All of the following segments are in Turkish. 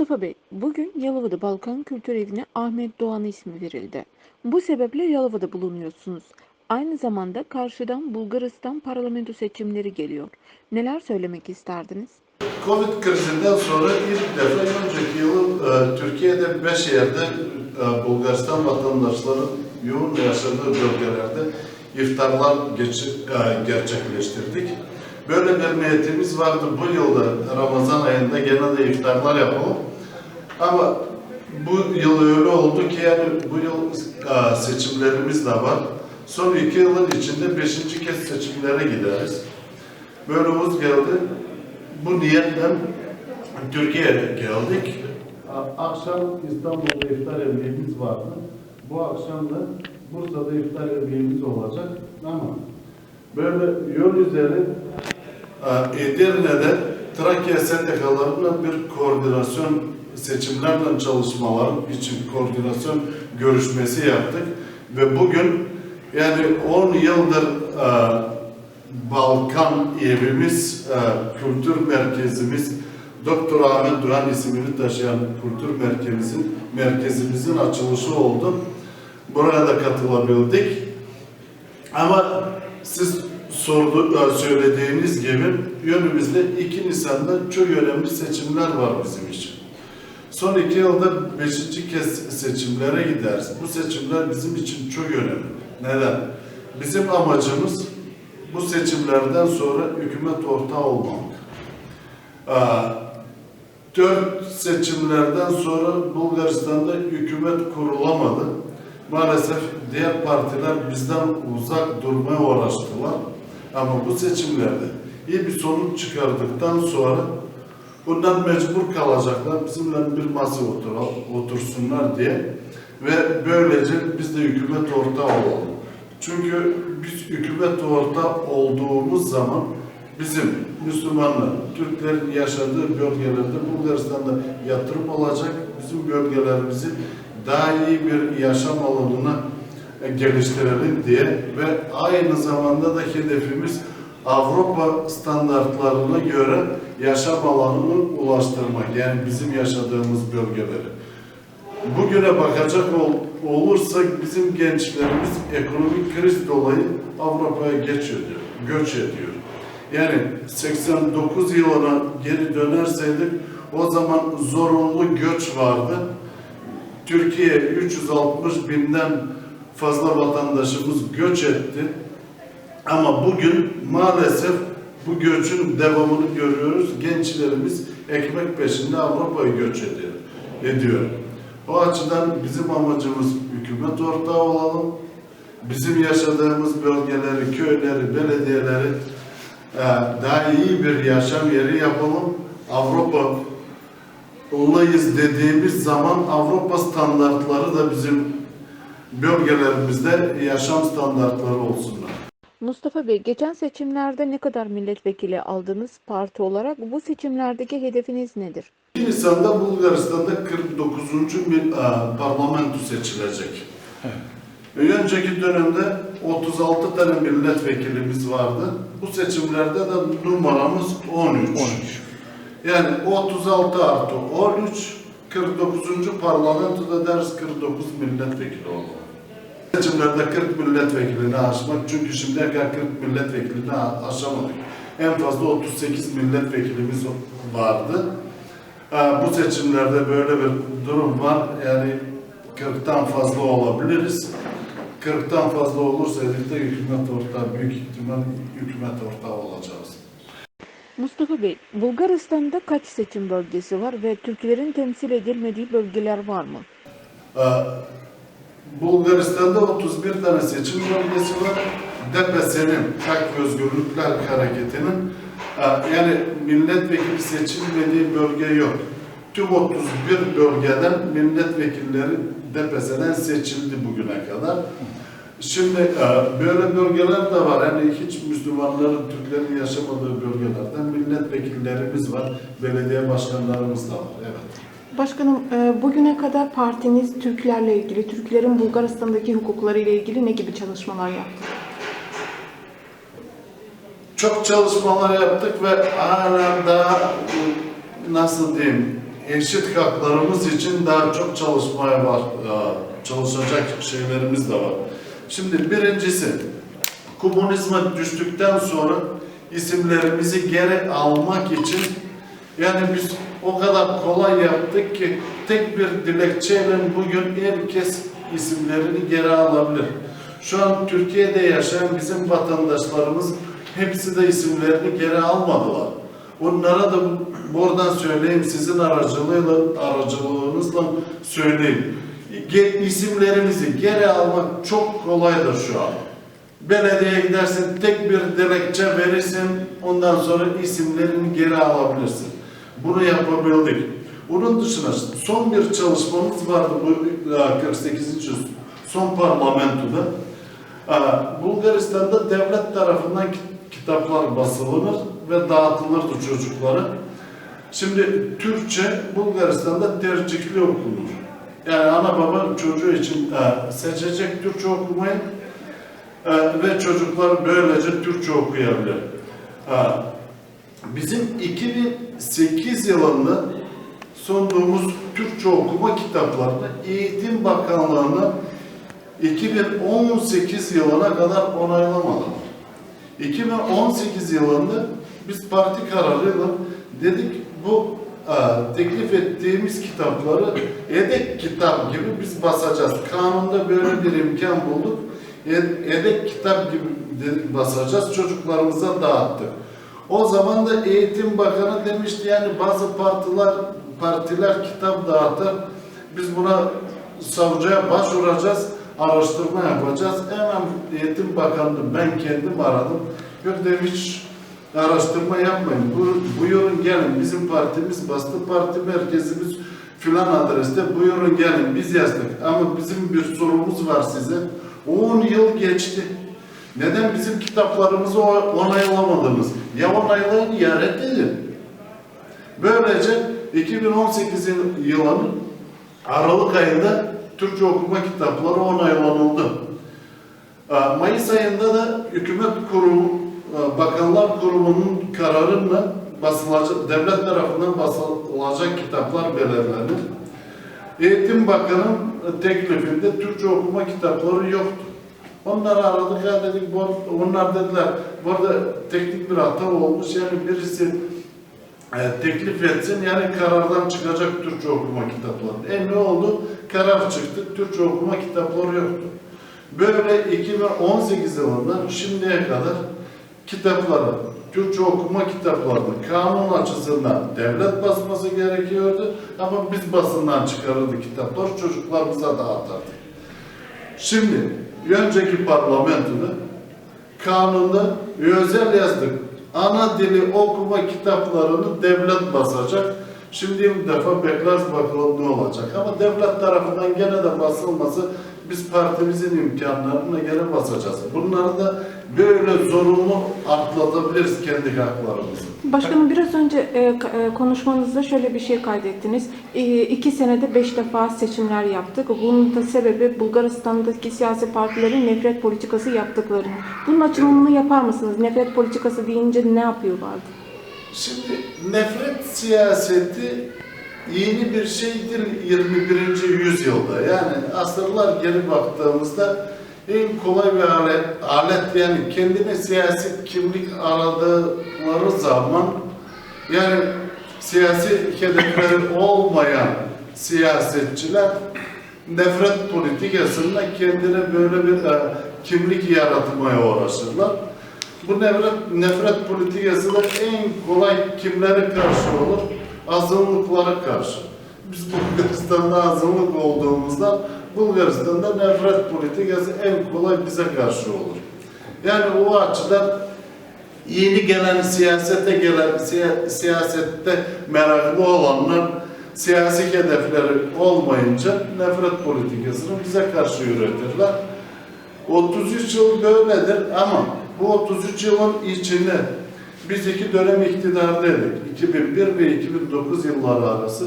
Mustafa Bey, bugün Yalova'da Balkan Kültür Evi'ne Ahmet Doğan ismi verildi. Bu sebeple Yalova'da bulunuyorsunuz. Aynı zamanda karşıdan Bulgaristan parlamento seçimleri geliyor. Neler söylemek isterdiniz? Covid krizinden sonra ilk defa önceki yıl e, Türkiye'de 5 yerde e, Bulgaristan vatandaşları yoğun yaşadığı bölgelerde iftarlar e, gerçekleştirdik. Böyle bir niyetimiz vardı bu yılda Ramazan ayında gene de iftarlar yapalım. Ama bu yıl öyle oldu ki yani bu yıl e, seçimlerimiz de var. Son iki yılın içinde beşinci kez seçimlere gideriz. Böyle uz geldi. Bu niyetle Türkiye'ye geldik. Akşam İstanbul'da iftar yemeğimiz vardı. Bu akşam da Bursa'da iftar yemeğimiz olacak. Ama böyle yol üzeri e, Edirne'de Trakya STK'larıyla bir koordinasyon seçimlerle çalışmalar için koordinasyon görüşmesi yaptık. Ve bugün yani 10 yıldır e, Balkan evimiz, e, kültür merkezimiz, Doktor Ahmet Duran ismini taşıyan kültür merkezimizin, merkezimizin açılışı oldu. Buraya da katılabildik. Ama siz sordu, e, söylediğiniz gibi yönümüzde 2 Nisan'da çok önemli seçimler var bizim için. Son iki yılda beşinci kez seçimlere gideriz. Bu seçimler bizim için çok önemli. Neden? Bizim amacımız bu seçimlerden sonra hükümet ortağı olmak. Aa, Dört seçimlerden sonra Bulgaristan'da hükümet kurulamadı. Maalesef diğer partiler bizden uzak durmaya uğraştılar. Ama bu seçimlerde iyi bir sonuç çıkardıktan sonra bundan mecbur kalacaklar. Bizimle bir masa otur- otursunlar diye ve böylece biz de hükümet ortağı olalım. Çünkü biz hükümet ortağı olduğumuz zaman bizim Müslümanlar, Türklerin yaşadığı bölgelerde Bulgaristan'da yatırım olacak. Bizim bölgelerimizi daha iyi bir yaşam alanına geliştirelim diye ve aynı zamanda da hedefimiz Avrupa standartlarına göre yaşam alanını ulaştırmak. Yani bizim yaşadığımız bölgeleri. Bugüne bakacak ol, olursak bizim gençlerimiz ekonomik kriz dolayı Avrupa'ya geç ediyor, göç ediyor. Yani 89 yılına geri dönerseydik o zaman zorunlu göç vardı. Türkiye 360 binden fazla vatandaşımız göç etti. Ama bugün maalesef bu göçün devamını görüyoruz. Gençlerimiz ekmek peşinde Avrupa'ya göç ediyor. ediyor. O açıdan bizim amacımız hükümet ortağı olalım. Bizim yaşadığımız bölgeleri, köyleri, belediyeleri e, daha iyi bir yaşam yeri yapalım. Avrupa olayız dediğimiz zaman Avrupa standartları da bizim bölgelerimizde yaşam standartları olsunlar. Mustafa Bey, geçen seçimlerde ne kadar milletvekili aldınız parti olarak? Bu seçimlerdeki hedefiniz nedir? 2 Nisan'da Bulgaristan'da 49. bir e, parlamento seçilecek. Önceki dönemde 36 tane milletvekilimiz vardı. Bu seçimlerde de numaramız 13. 13. Yani 36 artı 13, 49. parlamentoda deriz 49 milletvekili oldu. Seçimlerde 40 milletvekilini aşmak çünkü şimdiye kadar 40 milletvekilini aşamadık. En fazla 38 milletvekilimiz vardı. Ee, Bu seçimlerde böyle bir durum var. Yani 40'tan fazla olabiliriz. 40'tan fazla olursaydık da hükümet ortağı, büyük ihtimal hükümet ortağı olacağız. Mustafa Bey, Bulgaristan'da kaç seçim bölgesi var ve Türklerin temsil edilmediği bölgeler var mı? Ee, Bulgaristan'da 31 tane seçim bölgesi var. DPS'nin, Hak ve Özgürlükler Hareketi'nin e, yani milletvekili seçilmediği bölge yok. Tüm 31 bölgeden milletvekilleri DPS'den seçildi bugüne kadar. Şimdi e, böyle bölgeler de var. Yani hiç Müslümanların, Türklerin yaşamadığı bölgelerden milletvekillerimiz var. Belediye başkanlarımız da var. Evet. Başkanım, e, bugüne kadar partiniz Türklerle ilgili, Türklerin Bulgaristan'daki hukukları ile ilgili ne gibi çalışmalar yaptı? Çok çalışmalar yaptık ve hala daha nasıl diyeyim eşit haklarımız için daha çok çalışmaya var, e, çalışacak şeylerimiz de var. Şimdi birincisi, komünizme düştükten sonra isimlerimizi geri almak için yani biz o kadar kolay yaptık ki tek bir dilekçeyle bugün herkes isimlerini geri alabilir. Şu an Türkiye'de yaşayan bizim vatandaşlarımız hepsi de isimlerini geri almadılar. Onlara da buradan söyleyeyim sizin aracılığıyla, aracılığınızla söyleyeyim. İsimlerimizi geri almak çok kolaydır şu an. Belediyeye gidersin, tek bir dilekçe verirsin, ondan sonra isimlerini geri alabilirsin. Bunu yapabildik. Onun dışında son bir çalışmamız vardı bu e, 48. son parlamentoda. E, Bulgaristan'da devlet tarafından ki- kitaplar basılır ve dağıtılırdı çocuklara. Şimdi Türkçe Bulgaristan'da tercihli okunur. Yani ana baba çocuğu için e, seçecek Türkçe okumayı e, ve çocuklar böylece Türkçe okuyabilir. Bizim 2008 yılında sunduğumuz Türkçe okuma kitaplarını Eğitim Bakanlığı'na 2018 yılına kadar onaylamadılar. 2018 yılında biz parti kararıyla dedik bu e, teklif ettiğimiz kitapları edek kitap gibi biz basacağız. Kanunda böyle bir imkan bulduk. Edek kitap gibi basacağız. Çocuklarımıza dağıttık. O zaman da Eğitim Bakanı demişti yani bazı partiler partiler kitap dağıtır. Biz buna savcıya başvuracağız, araştırma yapacağız. Hemen Eğitim Bakanı ben kendim aradım. Bir de hiç araştırma yapmayın. Bu, buyurun gelin. Bizim partimiz bastı. Parti merkezimiz filan adreste. Buyurun gelin. Biz yazdık. Ama bizim bir sorumuz var size. 10 yıl geçti. Neden bizim kitaplarımızı onaylamadınız? Ya onaylayın ya reddedin. Böylece 2018 yıl- yılının Aralık ayında Türkçe okuma kitapları onaylanıldı. Ee, Mayıs ayında da hükümet kurumu, e, Bakanlar Kurumu'nun kararıyla basılacak, devlet tarafından basılacak kitaplar belirlenir. Eğitim Bakanı'nın teklifinde Türkçe okuma kitapları yoktu. Onları aradık ya dedik, onlar dediler, burada teknik bir hata olmuş, yani birisi e, teklif etsin, yani karardan çıkacak Türkçe okuma kitapları. E ne oldu? Karar çıktı, Türkçe okuma kitapları yoktu. Böyle 2018 yılından şimdiye kadar kitapları, Türkçe okuma kitaplarını kanun açısından devlet basması gerekiyordu ama biz basından çıkarırdık kitaplar, çocuklarımıza dağıtırdık. Şimdi önceki parlamentoda kanunda özel yazdık. Ana dili okuma kitaplarını devlet basacak. Şimdi bir defa bekleriz bakalım ne olacak. Ama devlet tarafından gene de basılması biz partimizin imkanlarına göre basacağız. Bunları da böyle zorunlu atlatabiliriz kendi haklarımızı. Başkanım biraz önce e, e, konuşmanızda şöyle bir şey kaydettiniz. E, iki senede beş defa seçimler yaptık. Bunun da sebebi Bulgaristan'daki siyasi partilerin nefret politikası yaptıkları. Bunun açılımını yapar mısınız? Nefret politikası deyince ne yapıyorlardı? Şimdi nefret siyaseti yeni bir şeydir 21. yüzyılda. Yani asırlar geri baktığımızda en kolay bir alet, alet yani kendine siyasi kimlik aradıkları zaman yani siyasi hedefleri olmayan siyasetçiler nefret politikasında kendine böyle bir e, kimlik yaratmaya uğraşırlar. Bu nefret, nefret politikası da en kolay kimlere karşı olur? Azınlıklara karşı. Biz Bulgaristan'da azınlık olduğumuzdan Bulgaristan'da nefret politikası en kolay bize karşı olur. Yani o açıdan yeni gelen siyasete gelen siya- siyasette meraklı olanlar siyasi hedefleri olmayınca nefret politikasını bize karşı üretirler. 33 yıl böyledir ama bu 33 yılın içinde biz iki dönem iktidardaydık. 2001 ve 2009 yılları arası.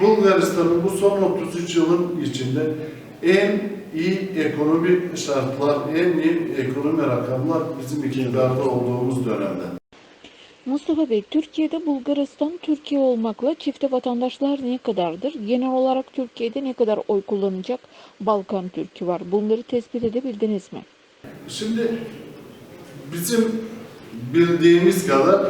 Bulgaristan'ın bu son 33 yılın içinde en iyi ekonomi şartlar, en iyi ekonomi rakamlar bizim iktidarda olduğumuz dönemde. Mustafa Bey, Türkiye'de Bulgaristan, Türkiye olmakla çifte vatandaşlar ne kadardır? Genel olarak Türkiye'de ne kadar oy kullanacak Balkan Türk'ü var? Bunları tespit edebildiniz mi? Şimdi bizim bildiğimiz kadar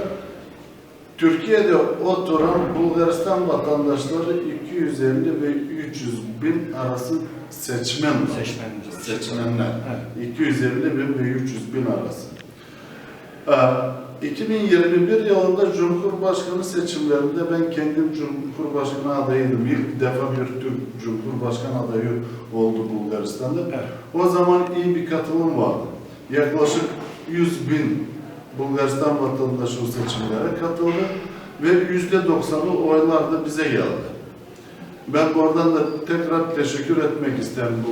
Türkiye'de oturan Bulgaristan vatandaşları 250 ve 300 bin arası seçmen var. Seçmen. Seçmenler. Evet. 250 bin ve 300 bin arası. Ee, 2021 yılında Cumhurbaşkanı seçimlerinde ben kendim Cumhurbaşkanı adayıydım. İlk defa bir Türk Cumhurbaşkanı adayı oldu Bulgaristan'da. Evet. O zaman iyi bir katılım vardı. Yaklaşık 100 bin Bulgaristan vatandaşı o seçimlere katıldı ve yüzde doksanı oylar da bize geldi. Ben buradan da tekrar teşekkür etmek isterim.